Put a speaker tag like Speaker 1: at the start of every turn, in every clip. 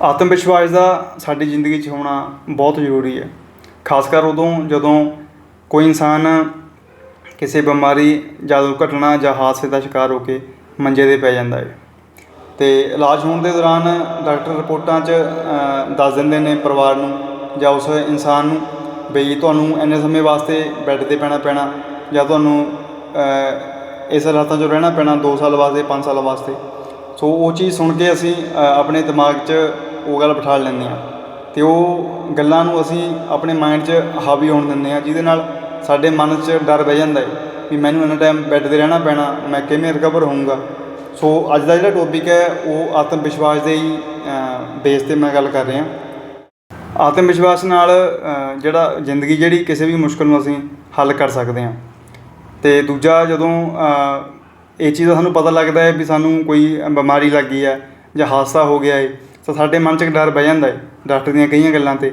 Speaker 1: ਆਤਮ ਵਿਸ਼ਵਾਸ ਦਾ ਸਾਡੀ ਜ਼ਿੰਦਗੀ 'ਚ ਹੋਣਾ ਬਹੁਤ ਜ਼ਰੂਰੀ ਹੈ। ਖਾਸ ਕਰ ਉਦੋਂ ਜਦੋਂ ਕੋਈ ਇਨਸਾਨ ਕਿਸੇ ਬਿਮਾਰੀ ਜਾਂ ਦੁਰਘਟਨਾ ਜਾਂ ਹਾਦਸੇ ਦਾ ਸ਼ਿਕਾਰ ਹੋ ਕੇ ਮੰਜੇ 'ਤੇ ਪੈ ਜਾਂਦਾ ਹੈ ਅਤੇ ਇਲਾਜ ਹੋਣ ਦੇ ਦੌਰਾਨ ਡਾਕਟਰ ਰਿਪੋਰਟਾਂ 'ਚ ਦੱਸ ਦਿੰਦੇ ਨੇ ਪਰਿਵਾਰ ਨੂੰ ਜਾਂ ਉਸ ਇਨਸਾਨ ਨੂੰ ਬਈ ਤੁਹਾਨੂੰ ਇੰਨੇ ਸਮੇਂ ਵਾਸਤੇ ਬੈੱਡ ਤੇ ਪੈਣਾ ਪੈਣਾ ਜਾਂ ਤੁਹਾਨੂੰ ਇਸ ਹਾਲਾਤਾਂ 'ਚ ਰਹਿਣਾ ਪੈਣਾ 2 ਸਾਲ ਵਾਸਤੇ 5 ਸਾਲ ਵਾਸਤੇ। ਸੋ ਉਹ ਚੀਜ਼ ਸੁਣ ਕੇ ਅਸੀਂ ਆਪਣੇ ਦਿਮਾਗ 'ਚ ਉਹ ਗੱਲ ਬਿਠਾ ਲੈਂਦੇ ਹਾਂ। ਤੇ ਉਹ ਗੱਲਾਂ ਨੂੰ ਅਸੀਂ ਆਪਣੇ ਮਾਈਂਡ 'ਚ ਹਾਵੀ ਹੋਣ ਦਿੰਦੇ ਹਾਂ, ਜਿਹਦੇ ਨਾਲ ਸਾਡੇ ਮਨ 'ਚ ਡਰ ਬਹਿ ਜਾਂਦਾ ਹੈ ਵੀ ਮੈਨੂੰ ਇੰਨਾ ਟਾਈਮ ਬੈੱਡ ਤੇ ਰਹਿਣਾ ਪੈਣਾ, ਮੈਂ ਕਿਵੇਂ ਰਿਕਵਰ ਹੋਊਂਗਾ। ਸੋ ਅੱਜ ਦਾ ਜਿਹੜਾ ਟੌਪਿਕ ਹੈ, ਉਹ ਆਤਮ ਵਿਸ਼ਵਾਸ ਦੇ ਹੀ ਬੇਸ ਤੇ ਮੈਂ ਗੱਲ ਕਰ ਰਿਹਾ। ਆਤਮ ਵਿਸ਼ਵਾਸ ਨਾਲ ਜਿਹੜਾ ਜ਼ਿੰਦਗੀ ਜਿਹੜੀ ਕਿਸੇ ਵੀ ਮੁਸ਼ਕਲ ਨੂੰ ਅਸੀਂ ਹੱਲ ਕਰ ਸਕਦੇ ਹਾਂ। ਤੇ ਦੂਜਾ ਜਦੋਂ ਇਹ ਚੀਜ਼ ਦਾ ਸਾਨੂੰ ਪਤਾ ਲੱਗਦਾ ਹੈ ਵੀ ਸਾਨੂੰ ਕੋਈ ਬਿਮਾਰੀ ਲੱਗ ਗਈ ਹੈ ਜਾਂ ਹਾਦਸਾ ਹੋ ਗਿਆ ਹੈ, ਤਾਂ ਸਾਡੇ ਮਨ 'ਚ ਇੱਕ ਡਰ ਬਹਿ ਜਾਂਦਾ ਹੈ ਡਾਕਟਰ ਦੀਆਂ ਕਈਆਂ ਗੱਲਾਂ 'ਤੇ।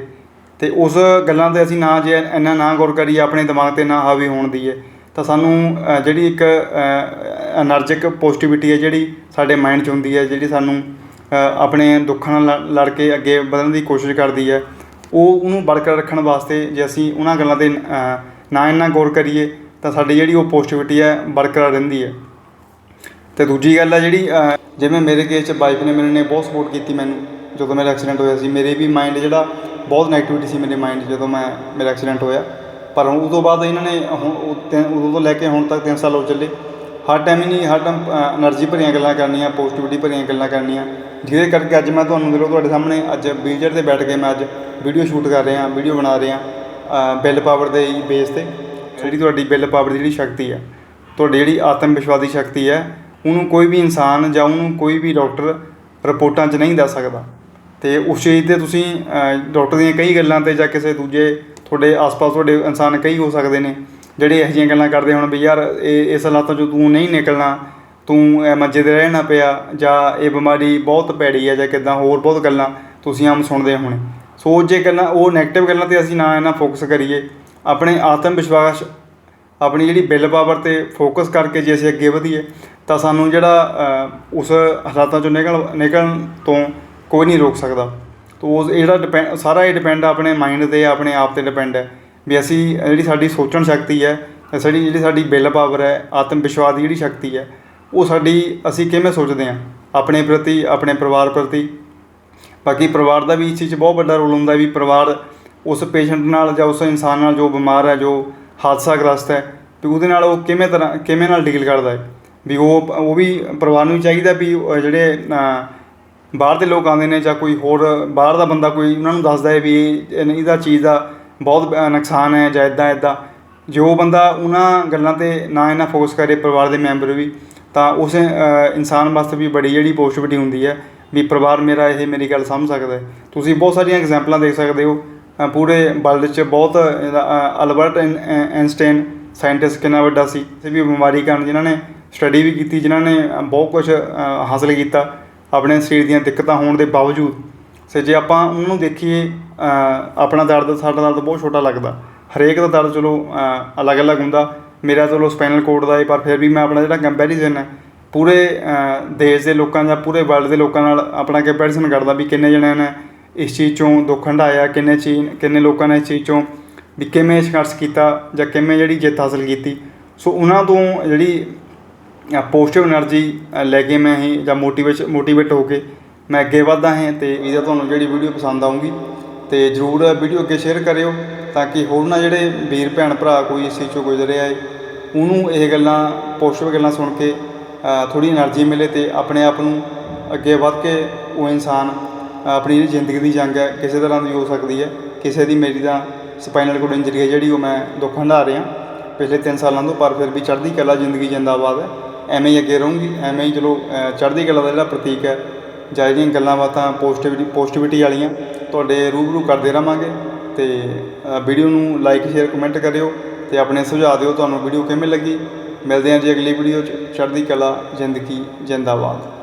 Speaker 1: ਅਤੇ ਉਸ ਗੱਲਾਂ 'ਤੇ ਅਸੀਂ ਨਾ ਜੇ ਇੰਨਾ ਨਾ ਗੌਰ ਕਰੀਏ, ਆਪਣੇ ਦਿਮਾਗ 'ਤੇ ਨਾ ਹਾਵੀ ਹੋਣ ਦੀ ਹੈ ਤਾਂ ਸਾਨੂੰ ਜਿਹੜੀ ਇੱਕ ਐਨਰਜਿਕ ਪੋਜ਼ਿਟਿਵਿਟੀ ਹੈ ਜਿਹੜੀ ਸਾਡੇ ਮਾਇੰਡ 'ਚ ਹੁੰਦੀ ਹੈ, ਜਿਹੜੀ ਸਾਨੂੰ ਆਪਣੇ ਦੁੱਖਾਂ ਨਾਲ ਲੜ ਕੇ ਅੱਗੇ ਵਧਣ ਦੀ ਕੋਸ਼ਿਸ਼ ਕਰਦੀ ਹੈ, ਉਹ ਉਹਨੂੰ ਬਰਕਰਾਰ ਰੱਖਣ ਵਾਸਤੇ ਜੇ ਅਸੀਂ ਉਹਨਾਂ ਗੱਲਾਂ 'ਤੇ ਨਾ ਇੰਨਾ ਗੌਰ ਕਰੀਏ, ਤਾਂ ਸਾਡੀ ਜਿਹੜੀ ਉਹ ਪੋਜ਼ਿਟਿਵਿਟੀ ਹੈ ਬਰਕਰਾਰ ਰਹਿੰਦੀ ਹੈ। ਤੇ ਦੂਜੀ ਗੱਲ ਆ ਜਿਹੜੀ ਜਿਵੇਂ ਮੇਰੇ ਕੇਸ 'ਚ ਵਾਈਫ ਨੇ ਮੇਰੇ ਨੇ ਬਹੁਤ ਸਪੋਰਟ ਕੀਤੀ ਮੈਨੂੰ, ਜਦੋਂ ਮੇਰਾ ਐਕਸੀਡੈਂਟ ਹੋਇਆ ਸੀ। ਮੇਰੇ ਵੀ ਮਾਈਂਡ ਜਿਹੜਾ ਬਹੁਤ ਨੈਗੇਟਿਵਿਟੀ ਸੀ ਮੇਰੇ ਮਾਈਂਡ 'ਚ ਜਦੋਂ ਮੈਂ, ਮੇਰਾ ਐਕਸੀਡੈਂਟ ਹੋਇਆ। ਪਰ ਉਸ ਤੋਂ ਬਾਅਦ ਇਹਨਾਂ ਨੇ ਹੁਣ ਉਦੋਂ ਤੋਂ ਲੈ ਕੇ ਹੁਣ ਤੱਕ 3 ਸਾਲ ਹੋ ਚੱਲੇ। ਹਰ ਟਾਈਮ ਹੀ ਨਹੀਂ, ਹਰ ਟਾਈਮ એનર્ਜੀ ਭਰੀਆਂ ਗੱਲਾਂ ਕਰਨੀਆਂ ਪੋਜ਼ਿਟਿਵਿਟੀ ਭਰੀਆਂ ਗੱਲਾਂ ਕਰਨੀਆਂ। ਜਿਹਦੇ ਕਰਕੇ ਅੱਜ ਮੈਂ ਤੁਹਾਨੂੰ ਮਿਲੋ ਤੁਹਾਡੇ ਸਾਹਮਣੇ, ਅੱਜ ਵੀਲਚੇਅਰ ਤੇ ਬੈਠ ਕੇ ਮੈਂ ਅੱਜ ਵੀਡੀਓ ਸ਼ੂਟ ਕਰ ਰਿਹਾ ਵੀਡੀਓ ਬਣਾ ਰਿਹਾ ਬਿੱਲ ਪਾਵਰ ਦੇ ਬੇਸ ਤੇ। ਜਿਹੜੀ ਤੁਹਾਡੀ ਬਿੱਲ ਪਾਵਰ ਦੀ ਜਿਹੜੀ ਸ਼ਕਤੀ ਹੈ ਤੁਹਾਡੀ ਜਿਹੜੀ ਆਤਮ ਵਿਸ਼ਵਾਸ ਦੀ ਸ਼ਕਤੀ ਹੈ ਉਹਨੂੰ ਕੋਈ ਵੀ ਇਨਸਾਨ ਜਾਂ ਉਹਨੂੰ ਕੋਈ ਵੀ ਡਾਕਟਰ ਰਿਪੋਰਟਾਂ 'ਚ ਨਹੀਂ ਦੱਸ ਸਕਦਾ। ਅਤੇ ਉਸ ਚੀਜ਼ ਤੇ ਤੁਸੀਂ ਅ, ਡਾਕਟਰ ਦੀਆਂ ਕਈ ਗੱਲਾਂ ਤੇ ਜਾਂ ਕਿਸੇ ਦੂਜੇ ਤੁਹਾਡੇ ਆਸ-ਪਾਸ ਤੁਹਾਡੇ ਇਨਸਾਨ ਕਈ ਹੋ ਸਕਦੇ ਨੇ ਜਿਹੜੇ ਇਹੋ ਜਿਹੀਆਂ ਗੱਲਾਂ ਕਰਦੇ ਹੋਣ ਵੀ ਯਾਰ ਇਹ ਇਸ ਹਾਲਾਤਾਂ 'ਚੋਂ ਤੂੰ ਨਹੀਂ ਨਿਕਲਣਾ ਤੂੰ ਇਹ ਮੰਜੇ ਤੇ ਰਹਿਣਾ ਪਿਆ ਜਾਂ ਇਹ ਬਿਮਾਰੀ ਬਹੁਤ ਭੈੜੀ ਹੈ ਜਾਂ ਕਿੱਦਾਂ ਹੋਰ ਬਹੁਤ ਗੱਲਾਂ ਤੁਸੀਂ ਆਮ ਸੁਣਦੇ ਹੋਣੇ। ਸੋ ਜੇ ਗੱਲਾਂ ਉਹ 네ਗੇਟਿਵ ਗੱਲਾਂ ਤੇ ਅਸੀਂ ਨਾ ਇਹਨਾਂ ਫੋਕਸ ਕਰੀਏ ਆਪਣੇ ਆਤਮ ਵਿਸ਼ਵਾਸ ਆਪਣੀ ਜਿਹੜੀ ਬਿੱਲ ਪਾਵਰ ਤੇ ਫੋਕਸ ਕਰਕੇ ਜੇ ਅਸੀਂ ਅੱਗੇ ਵਧੀਏ ਤਾਂ ਸਾਨੂੰ ਜਿਹੜਾ ਉਸ ਹਾਲਾਤਾਂ ਚੋਂ ਨਿਕਲ, ਨਿਕਲਣ ਤੋਂ ਕੋਈ ਨਹੀਂ ਰੋਕ ਸਕਦਾ। ਤੋ ਉਸ ਜਿਹੜਾ ਡਿਪੈਂ ਸਾਰਾ ਇਹ ਡਿਪੈਂਡ ਆਪਣੇ ਮਾਈਂਡ ਤੇ, ਆਪਣੇ ਆਪ ਤੇ ਡਿਪੈਂਡ ਹੈ। ਵੀ ਅਸੀਂ, ਜਿਹੜੀ ਸਾਡੀ ਸੋਚਣ ਸ਼ਕਤੀ ਹੈ, ਸਾਡੀ, ਜਿਹੜੀ ਸਾਡੀ ਵਿਲ ਪਾਵਰ ਹੈ, ਆਤਮ ਵਿਸ਼ਵਾਸ ਦੀ ਜਿਹੜੀ ਸ਼ਕਤੀ ਹੈ, ਉਹ ਸਾਡੀ ਅਸੀਂ ਕਿਵੇਂ ਸੋਚਦੇ ਹਾਂ? ਆਪਣੇ ਪ੍ਰਤੀ, ਆਪਣੇ ਪਰਿਵਾਰ ਪ੍ਰਤੀ। ਬਾਕੀ ਪਰਿਵਾਰ ਦਾ ਵੀ ਇਸ ਚੀਜ਼ 'ਚ ਬਹੁਤ ਵੱਡਾ ਰੋਲ ਹੁੰਦਾ ਵੀ ਪਰਿਵਾਰ ਉਸ ਪੇਸ਼ੈਂਟ ਨਾਲ ਜਾਂ ਉਸ ਇਨਸਾਨ ਨਾਲ ਜੋ ਬਿਮਾਰ ਹੈ, ਜੋ ਹਾਦਸਾ ਗ੍ਰਸਤ ਹੈ, ਵੀ ਉਹਦੇ ਨਾਲ ਉਹ ਕਿਵੇਂ ਤਰ੍ਹਾਂ, ਕਿਵੇਂ ਨਾਲ ਡੀਲ ਕਰਦਾ ਹੈ। ਵੀ ਉਹ ਉਹ ਵੀ ਪਰਿਵਾਰ ਨੂੰ ਵੀ ਚਾਹੀਦਾ ਵੀ ਜਿਹੜੇ ਬਾਹਰ ਦੇ ਲੋਕ ਆਉਂਦੇ ਨੇ ਜਾਂ ਕੋਈ ਹੋਰ ਬਾਹਰ ਦਾ ਬੰਦਾ ਕੋਈ ਉਹਨਾਂ ਨੂੰ ਦੱਸਦਾ ਹੈ ਵੀ ਇਹਦਾ ਚੀਜ਼ ਦਾ ਬਹੁਤ ਨੁਕਸਾਨ ਹੈ ਜਾਂ ਇਦਾਂ ਇਦਾਂ ਉਹ ਬੰਦਾ ਉਹਨਾਂ ਗੱਲਾਂ ਤੇ ਨਾ ਇਹਨਾਂ ਫੋਕਸ ਕਰੇ ਪਰਿਵਾਰ ਦੇ ਮੈਂਬਰ ਵੀ ਤਾਂ ਉਸ ਇਨਸਾਨ ਵਾਸਤੇ ਵੀ ਬੜੀ ਜਿਹੜੀ ਪੋਜ਼ਿਟਿਵਿਟੀ ਹੁੰਦੀ ਹੈ ਵੀ ਪਰਿਵਾਰ ਮੇਰਾ ਇਹ ਮੇਰੀ ਗੱਲ ਸਮਝ ਸਕਦਾ ਹੈ। ਤੁਸੀਂ ਬਹੁਤ ਸਾਰੀਆਂ ਐਗਜ਼ਾਮਪਲਾਂ ਦੇਖ ਸਕਦੇ ਹੋ। ਪੂਰੇ ਵਰਲਡ 'ਚ ਬਹੁਤ ਇਹਦਾ, ਅਲਬਰਟ ਆਇਨ- ਅ, ਸਾਇੰਟਿਸਟ ਕਿੰਨਾ ਵੱਡਾ ਸੀ ਕਿਸੇ ਵੀ ਬਿਮਾਰੀ ਕਾਰਨ ਜਿਨ੍ਹਾਂ ਨੇ ਸਟੱਡੀ ਵੀ ਕੀਤੀ, ਜਿਨ੍ਹਾਂ ਨੇ ਬਹੁਤ ਕੁਝ ਹਾਸਲ ਕੀਤਾ। ਆਪਣੇ ਸਰੀਰ ਦੀਆਂ ਦਿੱਕਤਾਂ ਹੋਣ ਦੇ ਬਾਵਜੂਦ। ਸੇ ਜੇ ਆਪਾਂ ਉਹਨੂੰ ਦੇਖੀਏ ਆਪਣਾ ਦਰਦ ਸਾਡਾ ਦਰਦ ਬਹੁਤ ਛੋਟਾ ਲੱਗਦਾ। ਹਰੇਕ ਦਾ ਦਰਦ ਚਲੋ ਅਲੱਗ-ਅਲੱਗ ਹੁੰਦਾ। ਮੇਰਾ ਚਲੋ ਸਪਾਈਨਲ ਕੋਡ ਦਾ ਹੈ ਪਰ ਫਿਰ ਵੀ ਮੈਂ ਆਪਣਾ ਜਿਹੜਾ ਕੰਪੈਰੀਜ਼ਨ ਹੈ, ਪੂਰੇ ਦੇਸ਼ ਦੇ ਲੋਕਾਂ ਜਾਂ ਪੂਰੇ ਵਰਲਡ ਦੇ ਲੋਕਾਂ ਨਾਲ ਆਪਣਾ ਕੰਪੈਰੀਜ਼ਨ ਕਰਦਾ ਵੀ ਕਿੰਨੇ ਜਣਿਆਂ ਨੇ ਇਸ ਚੀਜ਼ ਚੋਂ ਦੁੱਖ ਹੰਢਾਇਆ, ਕਿੰਨੇ ਚੀਜ਼, ਕਿੰਨੇ ਲੋਕਾਂ ਨੇ ਇਸ ਚੀਜ਼ ਚੋਂ ਵੀ ਕਿਵੇਂ ਸੰਘਰਸ਼ ਕੀਤਾ ਜਾਂ ਕਿਵੇਂ ਜਿਹੜੀ ਜਿੱਤ ਹਾਸਲ ਕੀਤੀ। ਸੋ ਉਹਨਾਂ ਤੋਂ ਜਿਹੜੀ ਪੋਜ਼ਿਟਿਵ એનર્ਜੀ ਲੈ ਕੇ ਮੈਂ ਇਹ ਜਾਂ ਮੋਟੀਵੇਸ਼ਨ ਮੋਟੀਵੇਟ ਹੋ ਕੇ ਮੈਂ ਅੱਗੇ ਵਧਦਾ ਹਾਂ ਅਤੇ ਇਹਦਾ ਤੁਹਾਨੂੰ ਜਿਹੜੀ ਵੀਡੀਓ ਪਸੰਦ ਆਉਂਗੀ ਅਤੇ ਜ਼ਰੂਰ ਵੀਡੀਓ ਅੱਗੇ ਸ਼ੇਅਰ ਕਰਿਓ ਤਾਂ ਕਿ ਹੋਰ ਨਾ ਜਿਹੜੇ ਵੀਰ, ਭੈਣ, ਭਰਾ ਕੋਈ ਇਸ ਚੀਜ਼ ਚੋਂ ਗੁਜ਼ਰਿਆ ਏ ਉਹਨੂੰ ਇਹ ਗੱਲਾਂ ਪੋਜ਼ਿਟਿਵ ਗੱਲਾਂ ਸੁਣ ਕੇ ਥੋੜੀ એનર્ਜੀ ਮਿਲੇ ਤੇ ਆਪਣੇ ਆਪ ਨੂੰ ਅੱਗੇ ਵਧ ਕੇ ਉਹ ਇਨਸਾਨ ਆਪਣੀ ਜਿਹੜੀ ਜ਼ਿੰਦਗੀ ਦੀ ਜੰਗ ਹੈ ਕਿਸੇ ਤਰ੍ਹਾਂ ਦੀ ਹੋ ਸਕਦੀ ਹੈ, ਕਿਸੇ ਦੀ ਮੇਰੀ ਤਾਂ ਸਪਾਈਨਲ ਕੋਡ ਇੰਜਰੀ ਹੈ ਜਿਹੜੀ ਉਹ ਮੈਂ ਦੁੱਖ ਹੰਢਾ ਰਿਹਾ। ਪਿਛਲੇ 3 ਸਾਲਾਂ ਤੋਂ ਪਰ ਫਿਰ ਵੀ ਚੜ੍ਹਦੀ ਕਲਾ ਜ਼ਿੰਦਗੀ ਜਿੰਦਾਬਾਦ ਹੈ। ਐਵੇਂ ਹੀ ਅੱਗੇ ਰਹੂੰਗੀ, ਐਵੇਂ ਹੀ ਚਲੋ ਚੜ੍ਹਦੀ ਕਲਾ ਦਾ ਜਿਹੜਾ ਪ੍ਰਤੀਕ ਹੈ, ਜਾਂ ਜਿਹੜੀਆਂ ਗੱਲਾਂ ਬਾਤਾਂ ਪੋਜ਼ਿਟਿਵਿਟੀ ਪੋਜ਼ਿਟਿਵਿਟੀ ਵਾਲੀਆਂ, ਤੁਹਾਡੇ ਰੂਬਰੂ ਕਰਦੇ ਰਹਾਂਗੇ ਤੇ ਵੀਡੀਓ ਨੂੰ ਲਾਈਕ ਸ਼ੇਅਰ ਕਮੈਂਟ ਕਰਿਓ ਤੇ ਆਪਣੇ ਸੁਝਾਅ ਦਿਓ ਤੁਹਾਨੂੰ ਵੀਡੀਓ ਕਿਵੇਂ ਲੱਗੀ। ਮਿਲਦੇ ਹਾਂ ਜੀ ਅਗਲੀ ਵੀਡੀਓ 'ਚ, ਚੜ੍ਹਦੀ ਕਲਾ, ਜ਼ਿੰਦਗੀ, ਜਿੰਦਾਬਾਦ।